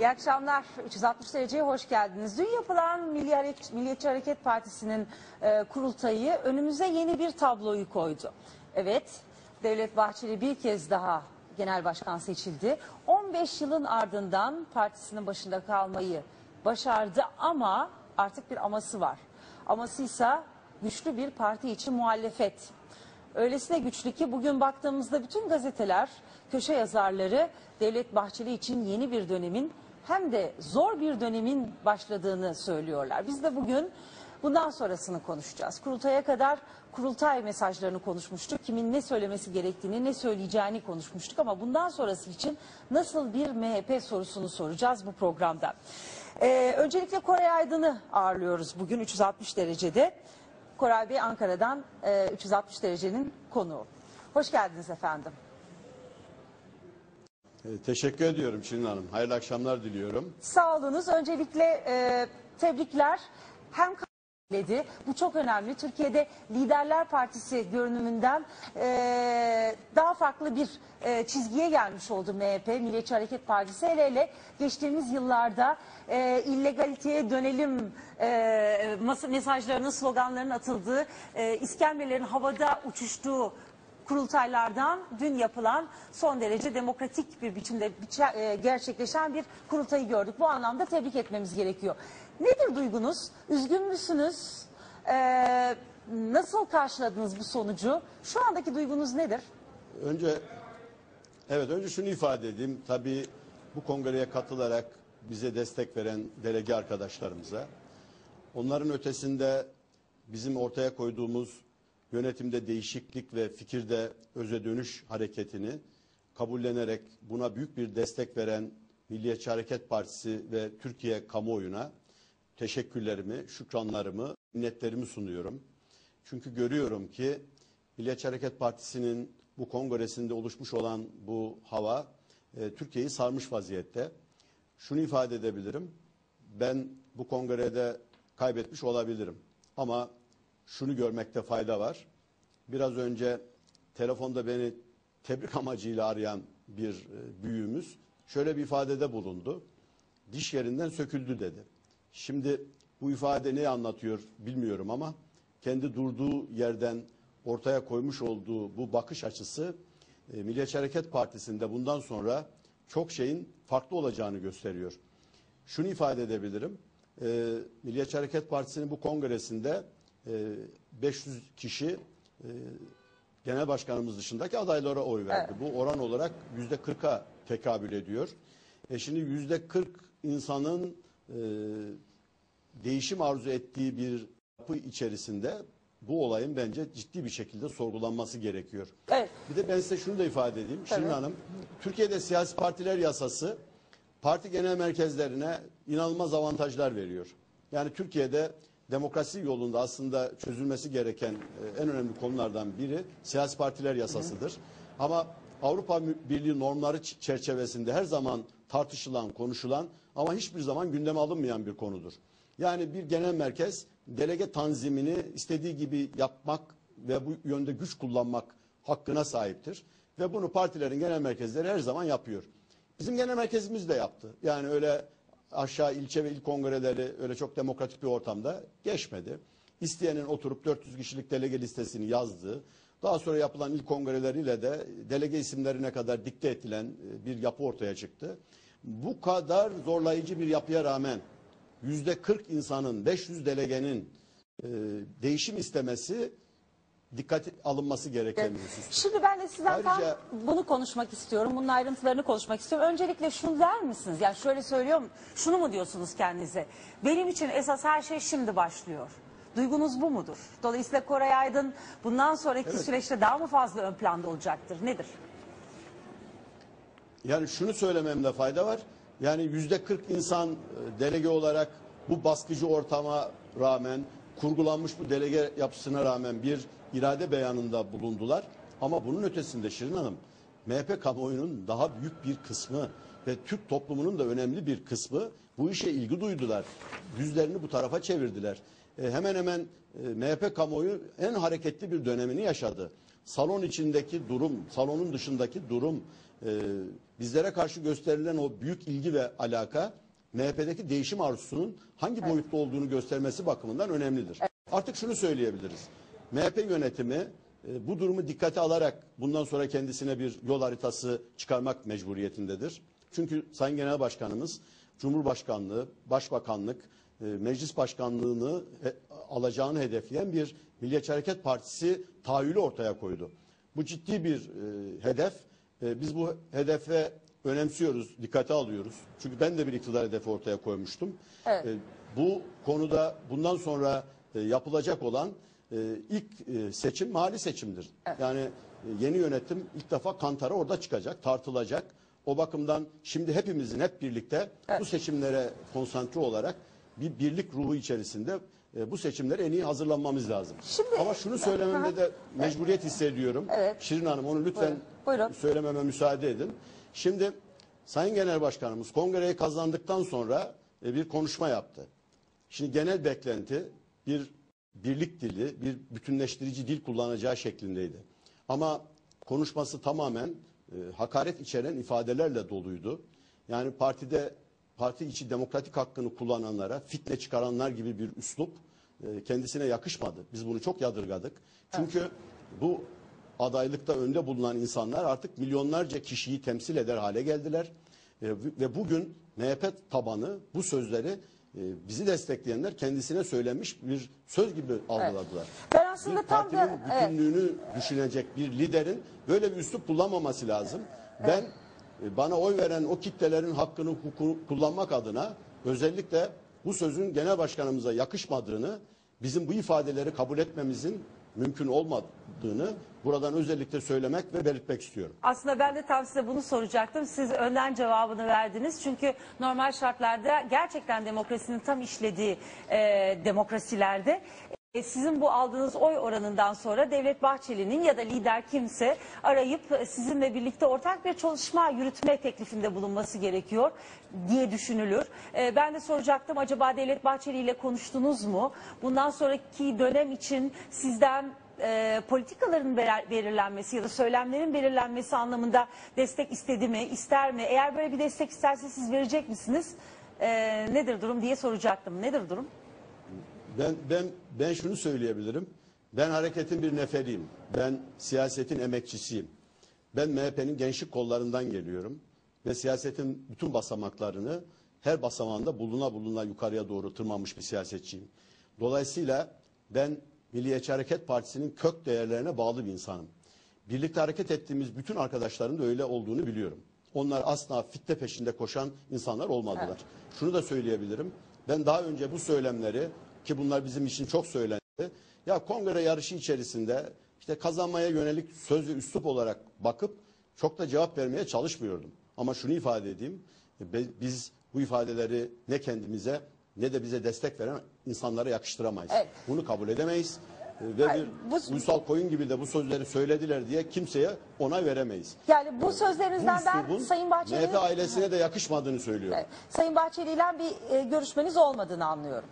İyi akşamlar. 360 dereceye hoş geldiniz. Dün yapılan Milliyetçi Hareket Partisi'nin e, kurultayı önümüze yeni bir tabloyu koydu. Evet, Devlet Bahçeli bir kez daha genel başkan seçildi. 15 yılın ardından partisinin başında kalmayı başardı ama artık bir aması var. Amasıysa güçlü bir parti için muhalefet. Öylesine güçlü ki bugün baktığımızda bütün gazeteler, köşe yazarları Devlet Bahçeli için yeni bir dönemin hem de zor bir dönemin başladığını söylüyorlar. Biz de bugün bundan sonrasını konuşacağız. Kurultaya kadar kurultay mesajlarını konuşmuştuk. Kimin ne söylemesi gerektiğini, ne söyleyeceğini konuşmuştuk ama bundan sonrası için nasıl bir MHP sorusunu soracağız bu programda. Ee, öncelikle Koray Aydın'ı ağırlıyoruz bugün 360 derecede. Koray Bey Ankara'dan e, 360 derecenin konuğu. Hoş geldiniz efendim. E, Teşekkür ediyorum Şirin Hanım. Hayırlı akşamlar diliyorum. Sağ olunuz. Öncelikle e, tebrikler. Hem dedi. Bu çok önemli. Türkiye'de Liderler Partisi görünümünden e, daha farklı bir e, çizgiye gelmiş oldu MHP, Milliyetçi Hareket Partisi. Hele hele geçtiğimiz yıllarda e, illegaliteye dönelim e, mesajlarının, sloganlarının atıldığı, e, iskemlelerin havada uçuştuğu kurultaylardan dün yapılan son derece demokratik bir biçimde e, gerçekleşen bir kurultayı gördük. Bu anlamda tebrik etmemiz gerekiyor. Nedir duygunuz? Üzgün müsünüz? Ee, nasıl karşıladınız bu sonucu? Şu andaki duygunuz nedir? Önce evet önce şunu ifade edeyim. Tabii bu kongreye katılarak bize destek veren delege arkadaşlarımıza onların ötesinde bizim ortaya koyduğumuz yönetimde değişiklik ve fikirde öze dönüş hareketini kabullenerek buna büyük bir destek veren Milliyetçi Hareket Partisi ve Türkiye kamuoyuna teşekkürlerimi, şükranlarımı, minnetlerimi sunuyorum. Çünkü görüyorum ki Milliyetçi Hareket Partisi'nin bu kongresinde oluşmuş olan bu hava e, Türkiye'yi sarmış vaziyette. Şunu ifade edebilirim. Ben bu kongrede kaybetmiş olabilirim. Ama şunu görmekte fayda var. Biraz önce telefonda beni tebrik amacıyla arayan bir e, büyüğümüz şöyle bir ifadede bulundu. Diş yerinden söküldü dedi. Şimdi bu ifade ne anlatıyor bilmiyorum ama kendi durduğu yerden ortaya koymuş olduğu bu bakış açısı e, Milliyetçi Hareket Partisi'nde bundan sonra çok şeyin farklı olacağını gösteriyor. Şunu ifade edebilirim. E, Milliyetçi Hareket Partisi'nin bu kongresinde 500 kişi e, genel başkanımız dışındaki adaylara oy verdi. Bu oran olarak yüzde 40'a tekabül ediyor. E şimdi yüzde 40 insanın e, değişim arzu ettiği bir yapı içerisinde bu olayın bence ciddi bir şekilde sorgulanması gerekiyor. Evet. Bir de ben size şunu da ifade edeyim. Şirin Hanım, Türkiye'de siyasi partiler yasası parti genel merkezlerine inanılmaz avantajlar veriyor. Yani Türkiye'de demokrasi yolunda aslında çözülmesi gereken e, en önemli konulardan biri siyasi partiler yasasıdır. Ama Avrupa Birliği normları çerçevesinde her zaman tartışılan, konuşulan ama hiçbir zaman gündeme alınmayan bir konudur. Yani bir genel merkez delege tanzimini istediği gibi yapmak ve bu yönde güç kullanmak hakkına sahiptir. Ve bunu partilerin genel merkezleri her zaman yapıyor. Bizim genel merkezimiz de yaptı. Yani öyle aşağı ilçe ve il kongreleri öyle çok demokratik bir ortamda geçmedi. İsteyenin oturup 400 kişilik delege listesini yazdığı, daha sonra yapılan il kongreleriyle de delege isimlerine kadar dikte edilen e, bir yapı ortaya çıktı. Bu kadar zorlayıcı bir yapıya rağmen yüzde 40 insanın 500 delegenin e, değişim istemesi dikkat alınması gereken bir husus. Şimdi ben de sizden Ayrıca- tam bunu konuşmak istiyorum. Bunun ayrıntılarını konuşmak istiyorum. Öncelikle şunu der misiniz? Yani şöyle söylüyorum. Şunu mu diyorsunuz kendinize? Benim için esas her şey şimdi başlıyor. Duygunuz bu mudur? Dolayısıyla Koray Aydın bundan sonraki süreçte daha mı fazla ön planda olacaktır? Nedir? Yani şunu söylememde fayda var. Yani yüzde 40 insan e, delege olarak bu baskıcı ortama rağmen kurgulanmış bu delege yapısına rağmen bir irade beyanında bulundular. Ama bunun ötesinde Şirin Hanım MHP kamuoyunun daha büyük bir kısmı ve Türk toplumunun da önemli bir kısmı bu işe ilgi duydular. Yüzlerini bu tarafa çevirdiler. E, hemen hemen e, MHP kamuoyu en hareketli bir dönemini yaşadı. Salon içindeki durum, salonun dışındaki durum e, bizlere karşı gösterilen o büyük ilgi ve alaka MHP'deki değişim arzusunun hangi boyutta olduğunu göstermesi bakımından önemlidir. Artık şunu söyleyebiliriz. MHP yönetimi e, bu durumu dikkate alarak bundan sonra kendisine bir yol haritası çıkarmak mecburiyetindedir. Çünkü Sayın Genel Başkanımız Cumhurbaşkanlığı, Başbakanlık, e, Meclis Başkanlığını e, alacağını hedefleyen bir Milliyetçi Hareket Partisi tahayyülü ortaya koydu. Bu ciddi bir e, hedef. E, biz bu hedefe önemsiyoruz, dikkate alıyoruz. Çünkü ben de bir iktidar hedefi ortaya koymuştum. Evet. E, bu konuda bundan sonra e, yapılacak olan e, ilk e, seçim mali seçimdir. Yani e, yeni yönetim ilk defa kantara orada çıkacak, tartılacak. O bakımdan şimdi hepimizin hep birlikte bu seçimlere konsantre olarak bir birlik ruhu içerisinde e, bu seçimlere en iyi hazırlanmamız lazım. Şimdi- Ama şunu söylememde de mecburiyet hissediyorum. Evet. Şirin Hanım onu lütfen Buyurun. Buyurun. söylememe müsaade edin. Şimdi Sayın Genel Başkanımız kongreyi kazandıktan sonra e, bir konuşma yaptı. Şimdi genel beklenti bir birlik dili, bir bütünleştirici dil kullanacağı şeklindeydi. Ama konuşması tamamen e, hakaret içeren ifadelerle doluydu. Yani partide parti içi demokratik hakkını kullananlara fitne çıkaranlar gibi bir üslup e, kendisine yakışmadı. Biz bunu çok yadırgadık. Çünkü bu adaylıkta önde bulunan insanlar artık milyonlarca kişiyi temsil eder hale geldiler. E, ve bugün MHP tabanı bu sözleri e, bizi destekleyenler kendisine söylenmiş bir söz gibi algıladılar. Ben aslında bir tam da evet. bütünlüğünü düşünecek bir liderin böyle bir üslup kullanmaması lazım. Ben e, bana oy veren o kitlelerin hakkını hukuku kullanmak adına özellikle bu sözün genel başkanımıza yakışmadığını, bizim bu ifadeleri kabul etmemizin mümkün olmadığını buradan özellikle söylemek ve belirtmek istiyorum. Aslında ben de tam size bunu soracaktım. Siz önden cevabını verdiniz. Çünkü normal şartlarda gerçekten demokrasinin tam işlediği e, demokrasilerde e, sizin bu aldığınız oy oranından sonra Devlet Bahçeli'nin ya da lider kimse arayıp e, sizinle birlikte ortak bir çalışma yürütme teklifinde bulunması gerekiyor diye düşünülür. E, ben de soracaktım acaba Devlet Bahçeli ile konuştunuz mu? Bundan sonraki dönem için sizden politikaların belirlenmesi ya da söylemlerin belirlenmesi anlamında destek istedi mi, ister mi? Eğer böyle bir destek isterse siz verecek misiniz? Nedir durum diye soracaktım. Nedir durum? Ben ben ben şunu söyleyebilirim. Ben hareketin bir neferiyim. Ben siyasetin emekçisiyim. Ben MHP'nin gençlik kollarından geliyorum ve siyasetin bütün basamaklarını her basamağında buluna buluna yukarıya doğru tırmanmış bir siyasetçiyim. Dolayısıyla ben Milliyetçi Hareket Partisi'nin kök değerlerine bağlı bir insanım. Birlikte hareket ettiğimiz bütün arkadaşların da öyle olduğunu biliyorum. Onlar asla fitne peşinde koşan insanlar olmadılar. Şunu da söyleyebilirim. Ben daha önce bu söylemleri ki bunlar bizim için çok söylendi. Ya kongre yarışı içerisinde işte kazanmaya yönelik söz ve üslup olarak bakıp çok da cevap vermeye çalışmıyordum. Ama şunu ifade edeyim. be- Biz bu ifadeleri ne kendimize ne de bize destek veren insanlara yakıştıramayız. Evet. Bunu kabul edemeyiz. E, Ve Hayır, bir bu- uysal koyun gibi de bu sözleri söylediler diye kimseye onay veremeyiz. Yani bu Bu sözlerinizden ben üslubun Sayın Bahçeli'nin MHP ailesine de yakışmadığını söylüyorum. Evet, Sayın Bahçeli ile bir e, görüşmeniz olmadığını anlıyorum.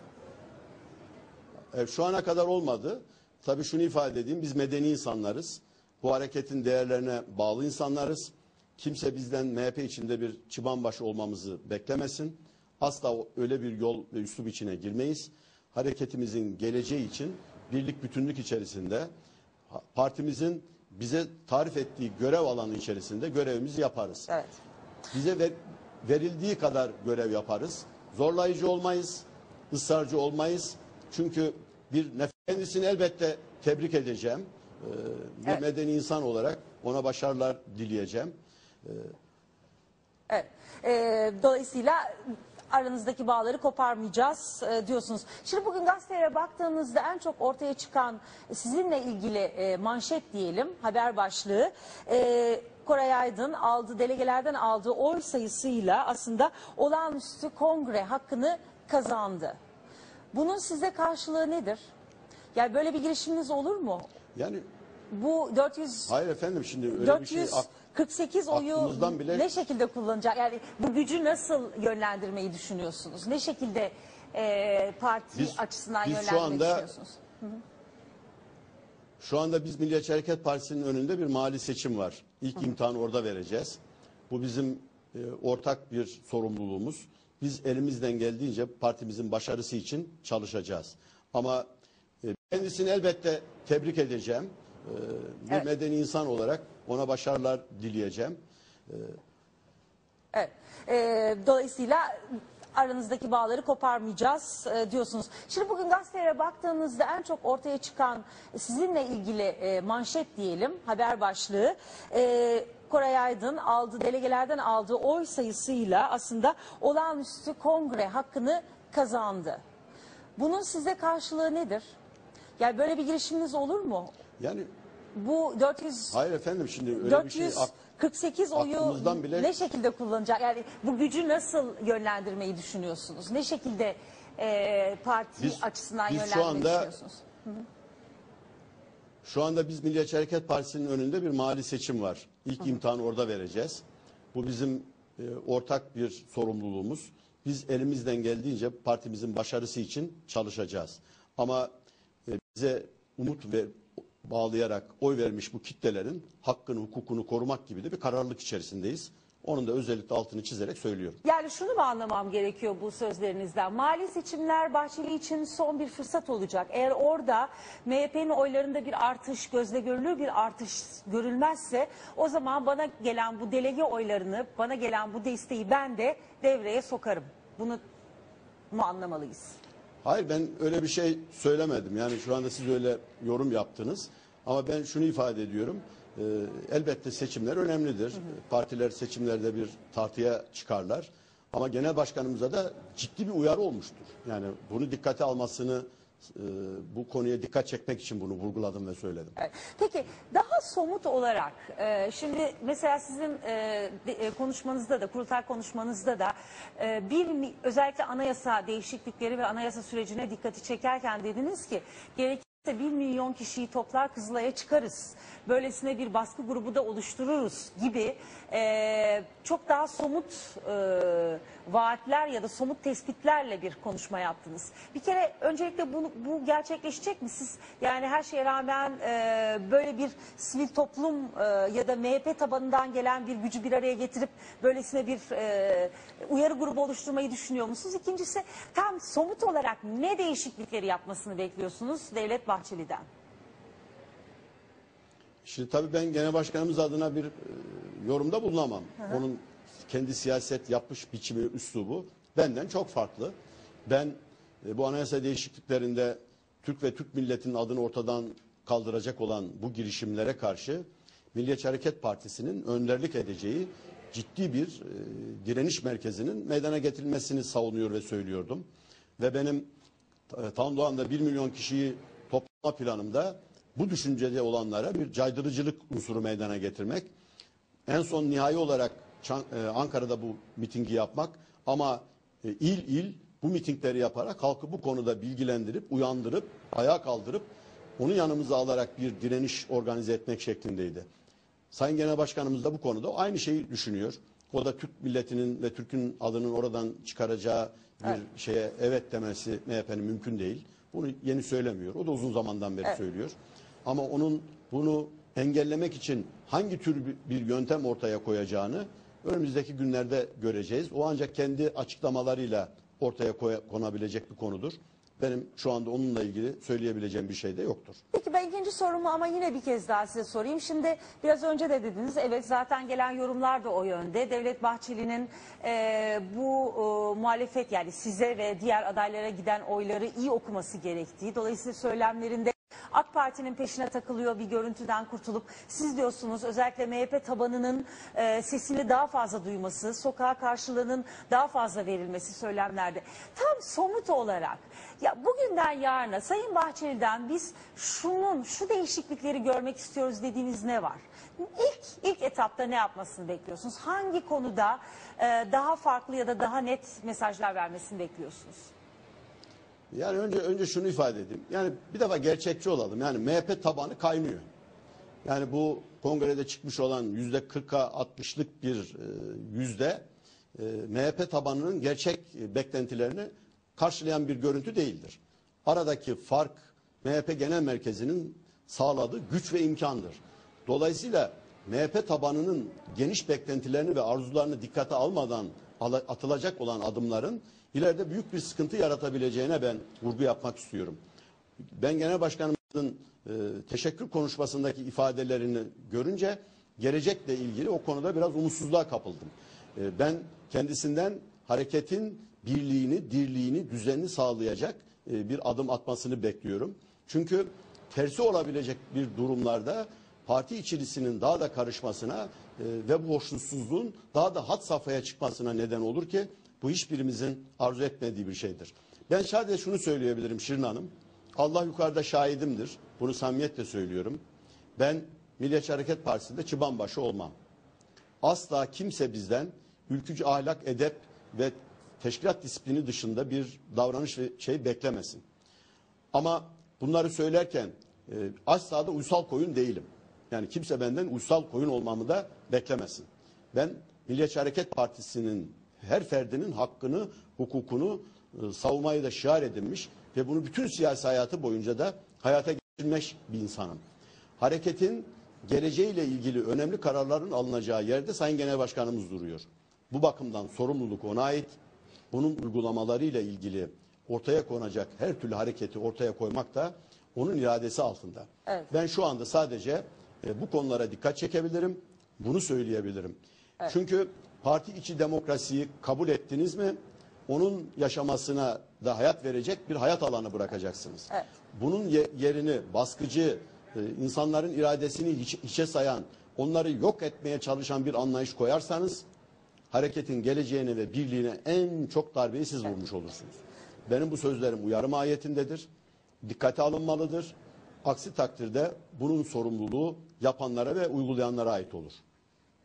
E, şu ana kadar olmadı. Tabii şunu ifade edeyim. Biz medeni insanlarız. Bu hareketin değerlerine bağlı insanlarız. Kimse bizden MHP içinde bir çıbanbaşı olmamızı beklemesin. Asla öyle bir yol ve üslup içine girmeyiz. Hareketimizin geleceği için birlik bütünlük içerisinde partimizin bize tarif ettiği görev alanı içerisinde görevimizi yaparız. Evet. Bize ver- verildiği kadar görev yaparız. Zorlayıcı olmayız, ısrarcı olmayız. Çünkü bir nef- kendisini elbette tebrik edeceğim. Ee, bir Evet. medeni insan olarak ona başarılar dileyeceğim. Evet. E, dolayısıyla aranızdaki bağları koparmayacağız e, diyorsunuz. Şimdi bugün gazetelere baktığınızda en çok ortaya çıkan e, sizinle ilgili e, manşet diyelim haber başlığı e, Koray Aydın aldığı delegelerden aldığı oy sayısıyla aslında olağanüstü kongre hakkını kazandı. Bunun size karşılığı nedir? Yani böyle bir girişiminiz olur mu? Yani Bu 400 hayır efendim şimdi öyle bir şey ak- 448 oyu aklımızdan bile- ne şekilde kullanacak? Yani bu gücü nasıl yönlendirmeyi düşünüyorsunuz? Ne şekilde e, parti Biz- açısından biz şu yönlendirmeyi anda- düşünüyorsunuz? Şu anda biz Milliyetçi Hareket Partisi'nin önünde bir mali seçim var. İlk imtihanı orada vereceğiz. Bu bizim e, ortak bir sorumluluğumuz. Biz elimizden geldiğince partimizin başarısı için çalışacağız. Ama e, kendisini elbette tebrik edeceğim. E, bir Evet. medeni insan olarak ona başarılar dileyeceğim. Evet. Ee, dolayısıyla aranızdaki bağları koparmayacağız e, diyorsunuz. Şimdi bugün gazetelere baktığınızda en çok ortaya çıkan sizinle ilgili e, manşet diyelim haber başlığı. E, Koray Aydın aldı delegelerden aldığı oy sayısıyla aslında olağanüstü kongre hakkını kazandı. Bunun size karşılığı nedir? Yani böyle bir girişiminiz olur mu? Yani Bu 400 hayır efendim şimdi öyle bir şey ak- 448 oyu aklımızdan bile- ne şekilde kullanacak? Yani bu gücü nasıl yönlendirmeyi düşünüyorsunuz? Ne şekilde e, parti Biz- açısından biz şu yönlendirmeyi anda- düşünüyorsunuz? Şu anda biz Milliyetçi Hareket Partisi'nin önünde bir mali seçim var. İlk imtihanı orada vereceğiz. Bu bizim e, ortak bir sorumluluğumuz. Biz elimizden geldiğince partimizin başarısı için çalışacağız. Ama e, bize umut ve bağlayarak oy vermiş bu kitlelerin hakkını, hukukunu korumak gibi de bir kararlılık içerisindeyiz. Onun da özellikle altını çizerek söylüyorum. Yani şunu mu anlamam gerekiyor bu sözlerinizden? Mali seçimler Bahçeli için son bir fırsat olacak. Eğer orada MHP'nin oylarında bir artış, gözle görülür bir artış görülmezse o zaman bana gelen bu delege oylarını, bana gelen bu desteği ben de devreye sokarım. Bunu mu anlamalıyız? Hayır ben öyle bir şey söylemedim. Yani şu anda siz öyle yorum yaptınız. Ama ben şunu ifade ediyorum. Ee, elbette seçimler önemlidir. Partiler seçimlerde bir tartıya çıkarlar. Ama genel başkanımıza da ciddi bir uyarı olmuştur. Yani bunu dikkate almasını e, bu konuya dikkat çekmek için bunu vurguladım ve söyledim. Peki daha somut olarak e, şimdi mesela sizin e, e, konuşmanızda da kurultay konuşmanızda da bir özellikle anayasa değişiklikleri ve anayasa sürecine dikkati çekerken dediniz ki gerekirse bir milyon kişiyi toplar Kızılay'a çıkarız. Böylesine bir baskı grubu da oluştururuz gibi e, çok daha somut e, vaatler ya da somut tespitlerle bir konuşma yaptınız. Bir kere öncelikle bunu, bu gerçekleşecek mi? Siz yani her şeye rağmen e, böyle bir sivil toplum e, ya da MHP tabanından gelen bir gücü bir araya getirip böylesine bir e, uyarı grubu oluşturmayı düşünüyor musunuz? İkincisi tam somut olarak ne değişiklikleri yapmasını bekliyorsunuz Devlet Bahçeli'den? Şimdi tabii ben genel başkanımız adına bir e, yorumda bulunamam. Onun kendi siyaset yapmış biçimi, üslubu benden çok farklı. Ben e, bu anayasa değişikliklerinde Türk ve Türk milletinin adını ortadan kaldıracak olan bu girişimlere karşı Milliyetçi Hareket Partisi'nin önderlik edeceği ciddi bir e, direniş merkezinin meydana getirilmesini savunuyor ve söylüyordum. Ve benim e, Tandoğan'da 1 milyon kişiyi toplama planımda bu düşüncede olanlara bir caydırıcılık unsuru meydana getirmek. En son nihai olarak Çan- e, Ankara'da bu mitingi yapmak ama e, il il bu mitingleri yaparak halkı bu konuda bilgilendirip, uyandırıp, ayağa kaldırıp onu yanımıza alarak bir direniş organize etmek şeklindeydi. Sayın Genel Başkanımız da bu konuda aynı şeyi düşünüyor. O da Türk milletinin ve Türk'ün adının oradan çıkaracağı bir Evet. şeye evet demesi MHP'nin mümkün değil. Bunu yeni söylemiyor. O da uzun zamandan beri Evet. söylüyor. Ama onun bunu engellemek için hangi tür bir- bir yöntem ortaya koyacağını önümüzdeki günlerde göreceğiz. O ancak kendi açıklamalarıyla ortaya konabilecek bir konudur. Benim şu anda onunla ilgili söyleyebileceğim bir şey de yoktur. Peki ben ikinci sorumu ama yine bir kez daha size sorayım. Şimdi biraz önce de dediniz evet zaten gelen yorumlar da o yönde. Devlet Bahçeli'nin e, bu e, muhalefet yani size ve diğer adaylara giden oyları iyi okuması gerektiği. Dolayısıyla söylemlerinde AK Parti'nin peşine takılıyor bir görüntüden kurtulup siz diyorsunuz özellikle MHP tabanının e, sesini daha fazla duyması, sokağa karşılığının daha fazla verilmesi söylemlerde. Tam somut olarak ya bugünden yarına Sayın Bahçeli'den biz şunun şu değişiklikleri görmek istiyoruz dediğiniz ne var? İlk ilk etapta ne yapmasını bekliyorsunuz? Hangi konuda e, daha farklı ya da daha net mesajlar vermesini bekliyorsunuz? Yani önce önce şunu ifade edeyim. Yani bir defa gerçekçi olalım. Yani MHP tabanı kaynıyor. Yani bu kongrede çıkmış olan yüzde 40'a 60'lık bir e, yüzde e, MHP tabanının gerçek e, beklentilerini karşılayan bir görüntü değildir. Aradaki fark MHP Genel Merkezi'nin sağladığı güç ve imkandır. Dolayısıyla MHP tabanının geniş beklentilerini ve arzularını dikkate almadan atılacak olan adımların ileride büyük bir sıkıntı yaratabileceğine ben vurgu yapmak istiyorum. Ben genel başkanımızın e, teşekkür konuşmasındaki ifadelerini görünce gelecekle ilgili o konuda biraz umutsuzluğa kapıldım. E, ben kendisinden hareketin birliğini, dirliğini, düzenini sağlayacak e, bir adım atmasını bekliyorum. Çünkü tersi olabilecek bir durumlarda parti içerisinin daha da karışmasına e, ve bu hoşnutsuzluğun daha da had safhaya çıkmasına neden olur ki bu hiçbirimizin arzu etmediği bir şeydir. Ben sadece şunu söyleyebilirim Şirin Hanım. Allah yukarıda şahidimdir. Bunu samimiyetle söylüyorum. Ben Milliyetçi Hareket Partisi'nde çıbanbaşı olmam. Asla kimse bizden ülkücü ahlak, edep ve teşkilat disiplini dışında bir davranış ve şey beklemesin. Ama bunları söylerken e, asla da uysal koyun değilim. Yani kimse benden uysal koyun olmamı da beklemesin. Ben Milliyetçi Hareket Partisi'nin her ferdinin hakkını, hukukunu e, savunmayı da şiar edinmiş ve bunu bütün siyasi hayatı boyunca da hayata geçirmiş bir insanım. Hareketin geleceğiyle ilgili önemli kararların alınacağı yerde Sayın Genel Başkanımız duruyor. Bu bakımdan sorumluluk ona ait. Bunun uygulamalarıyla ilgili ortaya konacak her türlü hareketi ortaya koymak da onun iradesi altında. Evet. Ben şu anda sadece e, bu konulara dikkat çekebilirim. Bunu söyleyebilirim. Çünkü parti içi demokrasiyi kabul ettiniz mi? Onun yaşamasına da hayat verecek bir hayat alanı bırakacaksınız. Evet. Bunun ye- yerini baskıcı, e, insanların iradesini hiç, hiçe sayan, onları yok etmeye çalışan bir anlayış koyarsanız hareketin geleceğine ve birliğine en çok darbeyi siz vurmuş olursunuz. Benim bu sözlerim uyarı mahiyetindedir. Dikkate alınmalıdır. Aksi takdirde bunun sorumluluğu yapanlara ve uygulayanlara ait olur.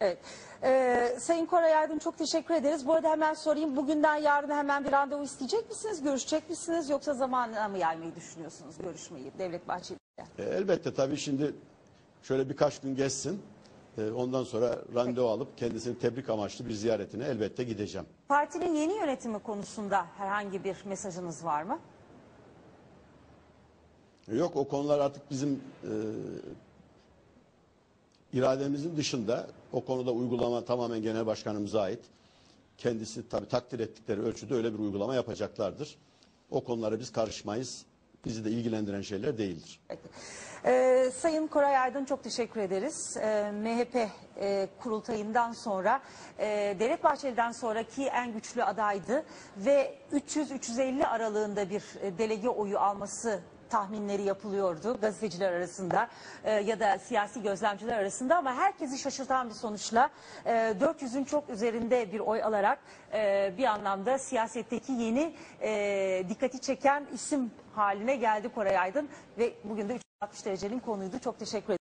Evet. Ee, Sayın Koray Aydın çok teşekkür ederiz. Bu arada hemen sorayım. Bugünden yarına hemen bir randevu isteyecek misiniz? Görüşecek misiniz? Yoksa zamanla mı yaymayı düşünüyorsunuz görüşmeyi Devlet Bahçeli ile? E, elbette tabii şimdi şöyle birkaç gün geçsin. E, ondan sonra randevu alıp kendisini tebrik amaçlı bir ziyaretine elbette gideceğim. Partinin yeni yönetimi konusunda herhangi bir mesajınız var mı? Yok o konular artık bizim e, irademizin dışında. O konuda uygulama tamamen genel başkanımıza ait. Kendisi tabii takdir ettikleri ölçüde öyle bir uygulama yapacaklardır. O konulara biz karışmayız. Bizi de ilgilendiren şeyler değildir. Ee, Sayın Koray Aydın çok teşekkür ederiz. Ee, MHP e, kurultayından sonra e, Devlet Bahçeli'den sonraki en güçlü adaydı ve 300-350 aralığında bir e, delege oyu alması tahminleri yapılıyordu gazeteciler arasında e, ya da siyasi gözlemciler arasında ama herkesi şaşırtan bir sonuçla e, 400'ün çok üzerinde bir oy alarak e, bir anlamda siyasetteki yeni e, dikkati çeken isim haline geldi Koray Aydın ve bugün de 360 derecenin konuydu. Çok teşekkür ederim.